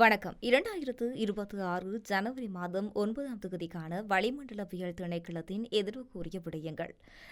வணக்கம். இரண்டாயிரத்து இருபத்தி ஆறு ஜனவரி மாதம் ஒன்பதாம் தொகுதிக்கான வளிமண்டலவியல் திணைக்களத்தின் எதிர்வு கூறிய விடயங்கள்.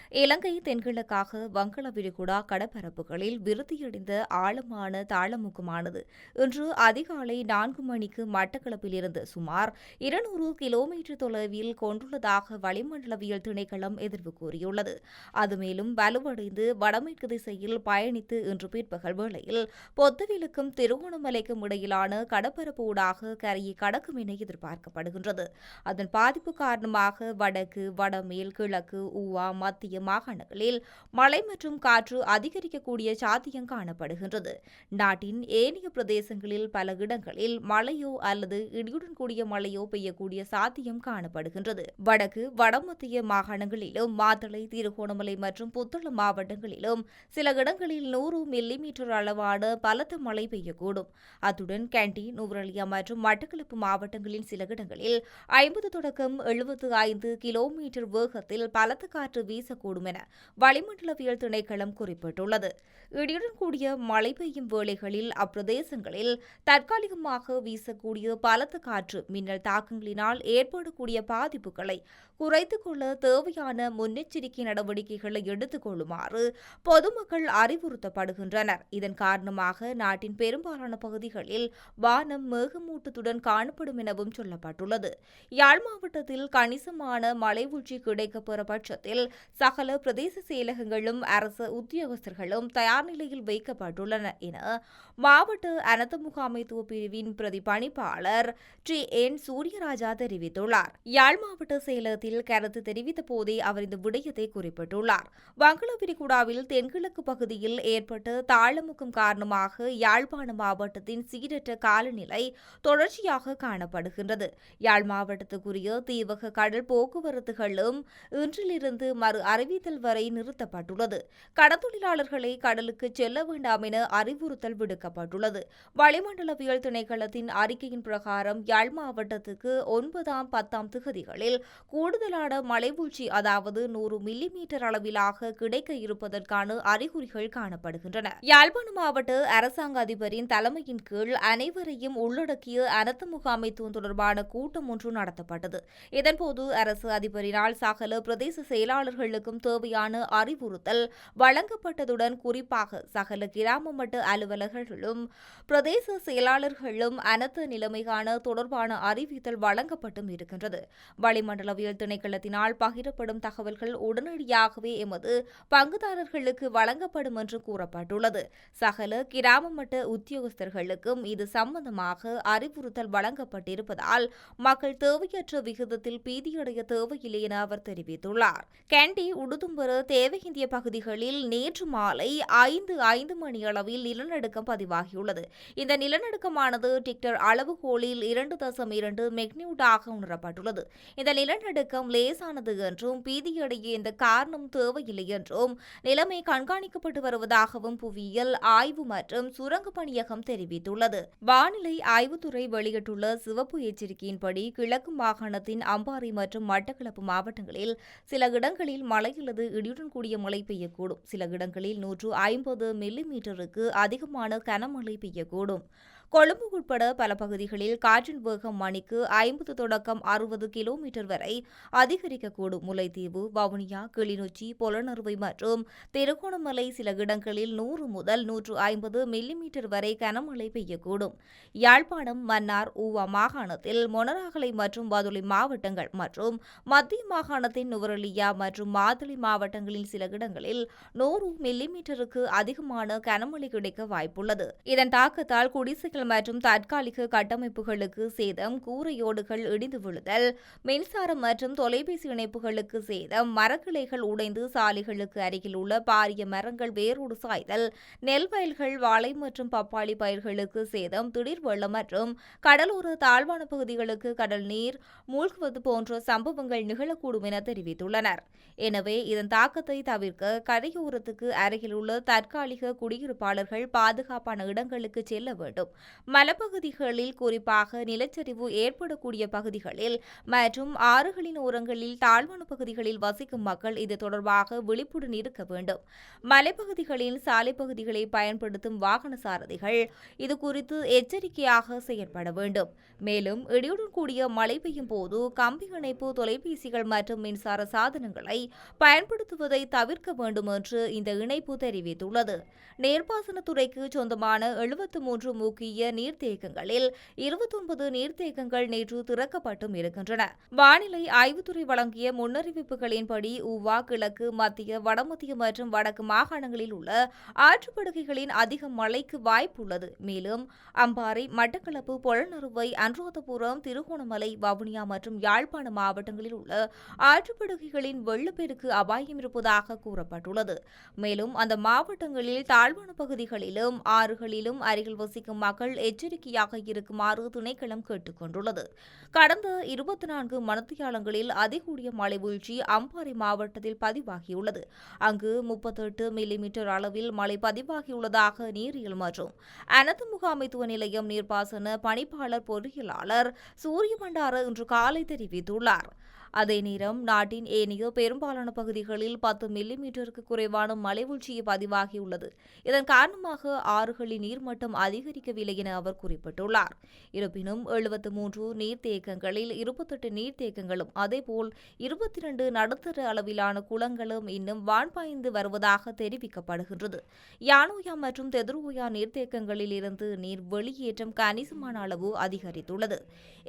இலங்கை தென்கிழக்காக வங்கள விரிகுடா கடற்பரப்புகளில் விருத்தியடைந்த ஆழமான தாளமுகமானது இன்று அதிகாலை நான்கு மணிக்கு மட்டக்களப்பிலிருந்து சுமார் இருநூறு கிலோமீட்டர் தொலைவில் கொண்டுள்ளதாக வளிமண்டலவியல் திணைக்களம் எதிர்வு கூறியுள்ளது. அது மேலும் வலுவடைந்து வடமேற்கு திசையில் பயணித்து இன்று பிற்பகல் வேளையில் பொத்துவிலுக்கும் திருகோணமலைக்கும் இடையிலான கடற்பரப்பு ஊடாக கரையை கடக்கும் என எதிர்பார்க்கப்படுகின்றது. அதன் பாதிப்பு காரணமாக வடக்கு வடமேல் கிழக்கு ஊவா மத்திய மாகாணங்களில் மழை மற்றும் காற்று அதிகரிக்கக்கூடிய சாத்தியம் காணப்படுகின்றது. நாட்டின் ஏனைய பிரதேசங்களில் பல இடங்களில் மழையோ அல்லது இடியுடன் கூடிய மழையோ பெய்யக்கூடிய சாத்தியம் காணப்படுகின்றது. வடக்கு வடமத்திய மாகாணங்களிலும் மாத்தளை திருகோணமலை மற்றும் புத்தளம் மாவட்டங்களிலும் சில இடங்களில் நூறு மில்லிமீட்டர் அளவான பலத்த மழை பெய்யக்கூடும். அத்துடன் கேண்டி நுவரலியா மற்றும் மட்டக்களப்பு மாவட்டங்களின் சில இடங்களில் ஐம்பது தொடக்கம் எழுபத்து ஐந்து கிலோமீட்டர் வேகத்தில் பலத்த காற்று வீசக்கூடும் என வளிமண்டலவியல் திணைக்களம் குறிப்பிட்டுள்ளது. இடியுடன் கூடிய மழை பெய்யும் வேளைகளில் அப்பிரதேசங்களில் தற்காலிகமாக வீசக்கூடிய பலத்த காற்று மின்னல் தாக்கங்களினால் ஏற்படக்கூடிய பாதிப்புகளை குறைத்துக் கொள்ள தேவையான முன்னெச்சரிக்கை நடவடிக்கைகளை எடுத்துக் கொள்ளுமாறு பொதுமக்கள் அறிவுறுத்தப்படுகின்றனர். இதன் காரணமாக நாட்டின் பெரும்பாலான பகுதிகளில் வானம் மேகமூட்டத்துடன் காணப்படும் எனவும் சொல்லப்பட்டுள்ளது. யாழ் மாவட்டத்தில் கணிசமான மழை வீழ்ச்சி கிடைக்கப்பெற பட்சத்தில் சகல பிரதேச செயலகங்களும் அரசு உத்தியோகஸ்தர்களும் தயார் நிலையில் வைக்கப்பட்டுள்ளன என மாவட்ட அனத்த முகாமைத்துவ பிரிவின் பிரதி பணிப்பாளர் டி. என். சூரியராஜா தெரிவித்துள்ளார். யாழ் மாவட்ட செயலகத்தில் கருத்து தெரிவித்த போதே அவர் இந்த விடயத்தை குறிப்பிட்டுள்ளார். வங்கள விரிகுடாவில் தென்கிழக்கு பகுதியில் ஏற்பட்ட தாளமுக்கம் காரணமாக யாழ்ப்பாண மாவட்டத்தின் சீரற்ற காலநிலை தொடர்ச்சியாக காணப்படுகின்றது. யாழ் மாவட்டத்துக்குரிய தீவக கடல் போக்குவரத்துகளும் இன்றிலிருந்து மறு அறிவித்தல் வரை நிறுத்தப்பட்டுள்ளது. கடத்தொழிலாளர்களை கடலுக்கு செல்ல வேண்டாம் என அறிவுறுத்தல் விடுக்கப்பட்டுள்ளது. வளிமண்டலவியல் திணைக்களத்தின் அறிக்கையின் பிரகாரம் யாழ் மாவட்டத்துக்கு ஒன்பதாம் பத்தாம் திகதிகளில் கூடுதலான மலைவீழ்ச்சி அதாவது நூறு மில்லி மீட்டர் அளவிலாக கிடைக்க இருப்பதற்கான அறிகுறிகள் காணப்படுகின்றன. யாழ்ப்பாண மாவட்ட அரசாங்க அதிபரின் தலைமையின் கீழ் அனைவரையும் உள்ளடக்கிய அனர்த்த முகாமைத்துவம் தொடர்பான கூட்டம் ஒன்று நடத்தப்பட்டது. இதன்போது அரசு அதிபரினால் சகல பிரதேச செயலாளர்களுக்கும் தேவையான அறிவுறுத்தல் வழங்கப்பட்டதுடன் குறிப்பாக சகல கிராம மட்ட அலுவலர்களும் பிரதேச செயலாளர்களும் அனைத்து நிலைமைக்கான தொடர்பான அறிவித்தல் வழங்கப்பட்டும் இருக்கின்றது. வளிமண்டலவியல் திணைக்களத்தினால் பகிரப்படும் தகவல்கள் உடனடியாகவே எமது பங்குதாரர்களுக்கு வழங்கப்படும் என்று கூறப்பட்டுள்ளது. சகல கிராம மட்ட உத்தியோகஸ்தர்களுக்கும் இது சம்பந்தமாக காரணமாக அறிவுறுத்தல் வழங்கப்பட்டிருப்பதால் மக்கள் தேவையற்ற விகிதத்தில் பீதியடைய தேவையில்லை என அவர் தெரிவித்துள்ளார். கேண்டி உடுதும்புற தேவையிந்திய பகுதிகளில் நேற்று மாலை ஐந்து ஐந்து மணி அளவில் நிலநடுக்கம் பதிவாகியுள்ளது. இந்த நிலநடுக்கமானது டிக்டர் அளவுகோலில் இரண்டு தசம் இரண்டு மெக்னியூட்டாக உணரப்பட்டுள்ளது. இந்த நிலநடுக்கம் லேசானது என்றும் பீதியடைய இந்த காரணம் தேவையில்லை என்றும் நிலைமை கண்காணிக்கப்பட்டு வருவதாகவும் புவியியல் ஆய்வு மற்றும் சுரங்க பணியகம் தெரிவித்துள்ளது. வானிலை ஆய்வுத்துறை வெளியிட்டுள்ள சிவப்பு எச்சரிக்கையின்படி கிழக்கு மாகாணத்தின் அம்பாறை மற்றும் மட்டக்களப்பு மாவட்டங்களில் சில இடங்களில் மழை அல்லது இடியுடன் கூடிய மழை பெய்யக்கூடும். சில இடங்களில் நூற்று ஐம்பது மில்லிமீட்டருக்கு அதிகமான கனமழை பெய்யக்கூடும். கொழும்பு உட்பட பல பகுதிகளில் காற்றின் வேகம் மணிக்கு ஐம்பது தொடக்கம் அறுபது கிலோமீட்டர் வரை அதிகரிக்கக்கூடும் முல்லைத்தீவு வவுனியா கிளிநொச்சி பொலனறுவை மற்றும் திருகோணமலை சில இடங்களில் நூறு முதல் நூற்று ஐம்பது மில்லிமீட்டர் வரை கனமழை பெய்யக்கூடும். யாழ்ப்பாணம் மன்னார் ஊவா மாகாணத்தில் மொனராகலை மற்றும் பதுளை மாவட்டங்கள் மற்றும் மத்திய மாகாணத்தின் நுவரலியா மற்றும் மாதளை மாவட்டங்களில் சில இடங்களில் நூறு மில்லிமீட்டருக்கு அதிகமான கனமழை கிடைக்க வாய்ப்புள்ளது. இதன் தாக்கத்தால் குடிசைகள் மற்றும் தற்காலிக கட்டமைப்புகளுக்கு சேதம் கூரையோடுகள் இடிந்து விழுதல் மின்சாரம் மற்றும் தொலைபேசி இணைப்புகளுக்கு சேதம் மரக்கிளைகள் உடைந்து சாலைகளுக்கு அருகில் உள்ள பாரிய மரங்கள் வேரோடு சாய்தல் நெல் வயல்கள் வாழை மற்றும் பப்பாளி பயிர்களுக்கு சேதம் திடீர் வெள்ளம் மற்றும் கடலோர தாழ்வான பகுதிகளுக்கு கடல் நீர் மூழ்குவது போன்ற சம்பவங்கள் நிகழக்கூடும் என தெரிவித்துள்ளனர். எனவே இதன் தாக்கத்தை தவிர்க்க கரையோரத்துக்கு அருகில் உள்ள தற்காலிக குடியிருப்பாளர்கள் பாதுகாப்பான இடங்களுக்கு செல்ல வேண்டும். மலப்பகுதிகளில் குறிப்பாக நிலச்சரிவு ஏற்படக்கூடிய பகுதிகளில் மற்றும் ஆறுகளின் ஓரங்களில் தாழ்வான பகுதிகளில் வசிக்கும் மக்கள் இது தொடர்பாக விழிப்புடன் இருக்க வேண்டும். மலைப்பகுதிகளின் சாலை பகுதிகளை பயன்படுத்தும் வாகன சாரதிகள் இது குறித்து எச்சரிக்கையாக செயற்பட வேண்டும். மேலும் இடியுடன் கூடிய மழை பெய்யும் போது கம்பி இணைப்பு தொலைபேசிகள் மற்றும் மின்சார சாதனங்களை பயன்படுத்துவதை தவிர்க்க வேண்டும் என்று இந்த இணைப்பு தெரிவித்துள்ளது. நீர்ப்பாசனத்துறைக்கு சொந்தமான எழுபத்து மூன்று முக்கிய கூடிய நீர்த்தேக்கங்களில் இருபத்தொன்பது நீர்த்தேக்கங்கள் நேற்று திறக்கப்பட்டும் இருக்கின்றன. வானிலை ஆய்வுத்துறை வழங்கிய முன்னறிவிப்புகளின்படி உவா கிழக்கு மத்திய வடமத்திய மற்றும் வடக்கு மாகாணங்களில் உள்ள ஆற்றுப்படுகைகளின் அதிக மழைக்கு வாய்ப்புள்ளது. மேலும் அம்பாறை மட்டக்களப்பு பொலனறுவை அனுராதபுரம் திருகோணமலை வவுனியா மற்றும் யாழ்ப்பாண மாவட்டங்களில் உள்ள ஆற்றுப்படுகைகளின் வெள்ளப்பெருக்கு அபாயம் இருப்பதாக கூறப்பட்டுள்ளது. மேலும் அந்த மாவட்டங்களில் தாழ்வான பகுதிகளிலும் ஆறுகளிலும் அருகில் வசிக்கும் மக்கள் எச்சரிக்கையாக இருக்குமாறு திணைக்களம் கேட்டுக் கொண்டுள்ளது. கடந்த இருபத்தி நான்கு மணத்தியாலங்களில் அதிகூடிய மழை வீழ்ச்சி அம்பாறை மாவட்டத்தில் பதிவாகியுள்ளது. அங்கு முப்பத்தெட்டு மில்லிமீட்டர் அளவில் மழை பதிவாகியுள்ளதாக நீரியல் மற்றும் அனத்து முகாமைத்துவ நிலையம் நீர்ப்பாசன பணிப்பாளர் பொறியியலாளர் சூரிய பண்டார இன்று காலை தெரிவித்துள்ளார். அதே நேரம் நாட்டின் ஏனைய பெரும்பாலான பகுதிகளில் பத்து மில்லிமீட்டருக்கு குறைவான மழை வீழ்ச்சியை பதிவாகியுள்ளது. இதன் காரணமாக ஆறுகளின் நீர்மட்டம் அதிகரிக்கவில்லை என அவர் குறிப்பிட்டுள்ளார். இருப்பினும் எழுபத்து மூன்று நீர்த்தேக்கங்களில் இருபத்தெட்டு நீர்த்தேக்கங்களும் அதேபோல் இருபத்தி இரண்டு நடுத்தர அளவிலான குளங்களும் இன்னும் வான்பாய்ந்து வருவதாக தெரிவிக்கப்படுகின்றது. யானோயா மற்றும் தெதுரோயா நீர்த்தேக்கங்களில் இருந்து நீர் வெளியேற்றம் கணிசமான அளவு அதிகரித்துள்ளது.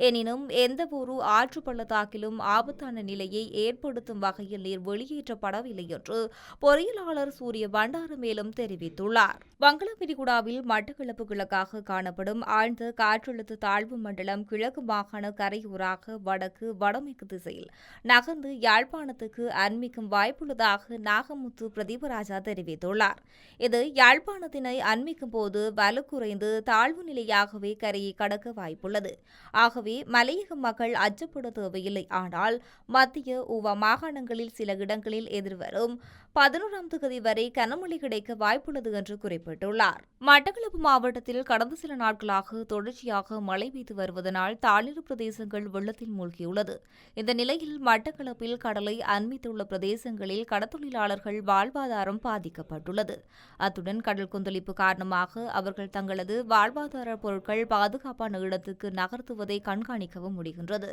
எனினும் எந்தவொரு ஆற்று பள்ளத்தாக்கிலும் ஆபத்தான நிலையை ஏற்படுத்தும் வகையில் நீர் வெளியேற்றப்படவில்லை என்று பொறியியலாளர் சூரிய பண்டார மேலும் தெரிவித்துள்ளார். வங்கள விரிகுடாவில் மட்டக்களப்பு கிழக்காக காணப்படும் ஆழ்ந்த காற்றழுத்த தாழ்வு மண்டலம் கிழக்கு மாகாண கரையூராக வடக்கு வடமேற்கு திசையில் நகர்ந்து யாழ்ப்பாணத்துக்கு அண்மிக்கும் வாய்ப்புள்ளதாக நாகமுத்து பிரதீபராஜா தெரிவித்துள்ளார். இது யாழ்ப்பாணத்தினை அண்மிக்கும் போது வலு குறைந்து தாழ்வு நிலையாகவே கரையை கடக்க வாய்ப்புள்ளது. ஆகவே மலையக மக்கள் அச்சப்பட தேவையில்லை. ஆனால் மத்திய உவ மாகாணங்களில் சில இடங்களில் எதிர்வரும் பதினோராம் தேதி வரை கனமழை கிடைக்க வாய்ப்புள்ளது என்று குறிப்பிட்டுள்ளார். மட்டக்களப்பு மாவட்டத்தில் கடந்த சில நாட்களாக தொடர்ச்சியாக மழை பெய்து வருவதனால் தாழ்நில பிரதேசங்கள் வெள்ளத்தில் மூழ்கியுள்ளது. இந்த நிலையில் மட்டக்களப்பில் கடலை அண்மித்துள்ள பிரதேசங்களில் கடத்தொழிலாளர்கள் வாழ்வாதாரம் பாதிக்கப்பட்டுள்ளது. அத்துடன் கடல் கொந்தளிப்பு காரணமாக அவர்கள் தங்களது வாழ்வாதார பொருட்கள் பாதுகாப்பான இடத்துக்கு நகர்த்துவதை கண்காணிக்கவும் முடிகின்றது.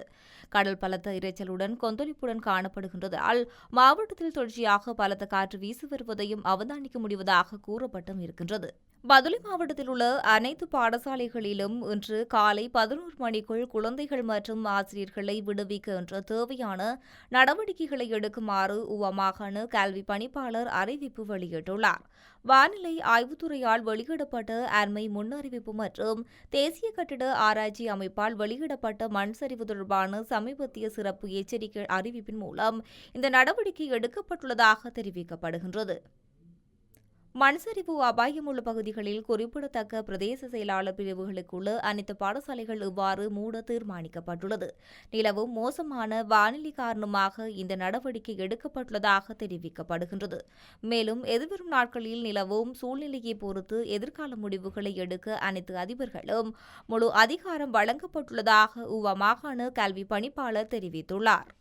கடல் பலத்த காற்றுடன் கொந்தளிப்புடன் காணப்படுகின்றதால் மாவட்டத்தில் தொடர்ச்சியாக பலத்த காற்று வீசி வருவதையும் அவதானிக்க முடிவதாக கூறப்பட்டும் இருக்கின்றது. பதுளை மாவட்டத்தில் உள்ள அனைத்து பாடசாலைகளிலும் இன்று காலை பதினோரு மணிக்குள் குழந்தைகள் மற்றும் ஆசிரியர்களை விடுவிக்க என்ற தேவையான நடவடிக்கைகளை எடுக்குமாறு உவமாகாண கல்வி பணிப்பாளர் அறிவிப்பு வெளியிட்டுள்ளார். வானிலை ஆய்வுத்துறையால் வெளியிடப்பட்ட அண்மை முன்னறிவிப்பு மற்றும் தேசிய கட்டிட ஆராய்ச்சி அமைப்பால் வெளியிடப்பட்ட மண் சரிவு தொடர்பான சமீபத்திய சிறப்பு எச்சரிக்கை அறிவிப்பின் மூலம் இந்த நடவடிக்கை எடுக்கப்பட்டுள்ளதாக தெரிவிக்கப்படுகின்றது. மண்சரிவு அபாயம் உள்ள பகுதிகளில் குறிப்பிடத்தக்க பிரதேச செயலாளர் பிரிவுகளுக்குள்ள அனைத்து பாடசாலைகள் இவ்வாறு மூட தீர்மானிக்கப்பட்டுள்ளது. நிலவும் மோசமான வானிலை காரணமாக இந்த நடவடிக்கை எடுக்கப்பட்டுள்ளதாக தெரிவிக்கப்படுகின்றது. மேலும் எதிர்வரும் நாட்களில் நிலவும் சூழ்நிலையை பொறுத்து எதிர்கால முடிவுகளை எடுக்க அனைத்து அதிபர்களும் முழு அதிகாரம் வழங்கப்பட்டுள்ளதாக உவ மாகாண கல்வி பணிப்பாளர் தெரிவித்துள்ளார்.